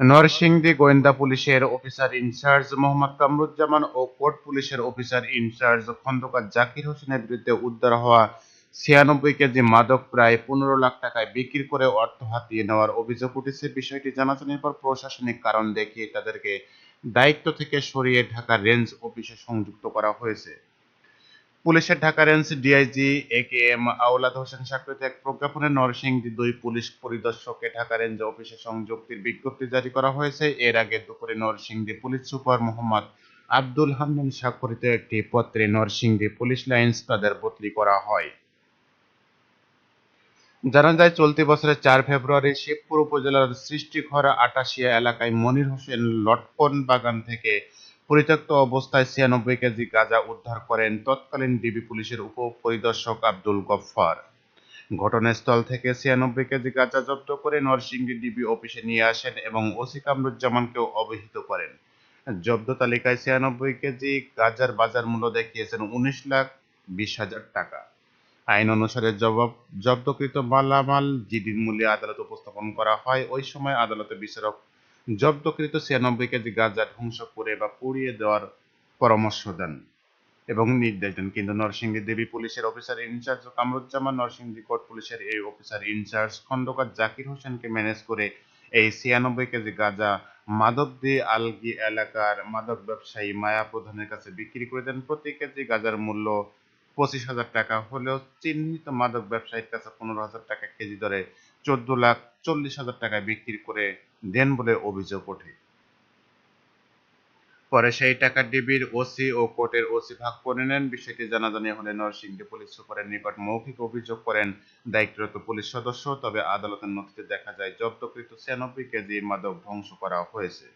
নরসিংদী গোয়েন্দা পুলিশের officer in charge Mohammad Kamruzzaman O court পুলিশের officer in charge Khandakar Zakir হোসেনের বিরুদ্ধে উদ্ধার হওয়া ছিয়ানব্বই কেজি মাদক প্রায় পনেরো লাখ টাকায় বিক্রি করে অর্থ হাতিয়ে নেওয়ার অভিযোগ উঠেছে। বিষয়টি জানাজানির পর প্রশাসনিক কারণ দেখিয়ে তাদেরকে দায়িত্ব থেকে সরিয়ে ঢাকা রেঞ্জ অফিসে সংযুক্ত করা হয়েছে। পুলিশের Dhaka range DIG A K M Awlad Hossain স্বাক্ষরিত এক প্রজ্ঞাপনে নরসিংদী দুই পুলিশ পরিদর্শককে ঢাকা রেঞ্জ অফিসে সংযুক্তির বিজ্ঞপ্তি জারি করা হয়েছে। এর আগে দুপুরে নরসিংদী পুলিশ সুপার মোহাম্মদ আব্দুল হান্নান স্বাক্ষরিত একটি পত্রে নরসিংদী পুলিশ লাইন্স তাদের বদলি করা হয়। জানা যায়, চলতি বছরের চার ফেব্রুয়ারি শিবপুর উপজেলার সৃষ্টিখরা আটাশিয়া এলাকায় মনির হোসেন লটকন বাগান থেকে পরিত্যক্ত অবস্থায় ছিয়ানব্বই কেজি গাঁজা উদ্ধার করেন তৎকালীন ডিবি পুলিশের উপ পরিদর্শক আব্দুল গফফার। ঘটনাস্থল থেকে ছিয়ানব্বই কেজি গাঁজা জব্দ করে নরসিংদী ডিবি অফিসে নিয়ে আসেন এবং ওসি কামরুজ্জামানকেও অবহিত করেন। জব্দ তালিকায় ছিয়ানব্বই কেজি গাঁজার বাজার মূল্য দেখিয়েছেন উনিশ লাখ বিশ হাজার টাকা। আইন অনুসারে জবাব, জব্দকৃত মালামাল, জিডির মূল্যে আদালত উপস্থাপন করা হয়। ওই সময় আদালতে বিচারক জব্দকৃত ছিয়ানব্বই কেজি গাঁজা ধ্বংস করে বা পুড়িয়ে দেওয়ার পরামর্শ দেন এবং নির্দেশ দেন। কিন্তু নরসিংদী দেবী পুলিশের officer in charge Kamruzzaman Narsingdi court পুলিশের এই অফিসার ইনচার্জ খন্দকার জাকির হোসেনকে ম্যানেজ করে এই ছিয়ানব্বই কেজি গাঁজা মাধবদী আলগি এলাকার মাদক ব্যবসায়ী মায়া প্রধানের কাছে বিক্রি করে দেন। প্রতি কেজি গাঁজার মূল্য পঁচিশ হাজার টাকা হলেও চিহ্নিত মাদক ব্যবসায়ীর কাছে পনেরো হাজার টাকা কেজি দরে চোদ্দ লাখ চল্লিশ হাজার টাকায় বিক্রি করে দেন বলে অভিযোগ ওঠে। পরে সেই টাকা ডিবির ওসি ও কোর্টের ওসি ভাগ করে নেন। বিষয়টি জানাজানি হলে নরসিংদী পুলিশ সুপারের নিকট মৌখিক অভিযোগ করেন। দায়িত্বরত পুলিশ সদস্য, তবে আদালতের নথিতে দেখা যায়, জব্দকৃত ছিয়ানব্বই কেজি মাদক ধ্বংস করা হয়েছে।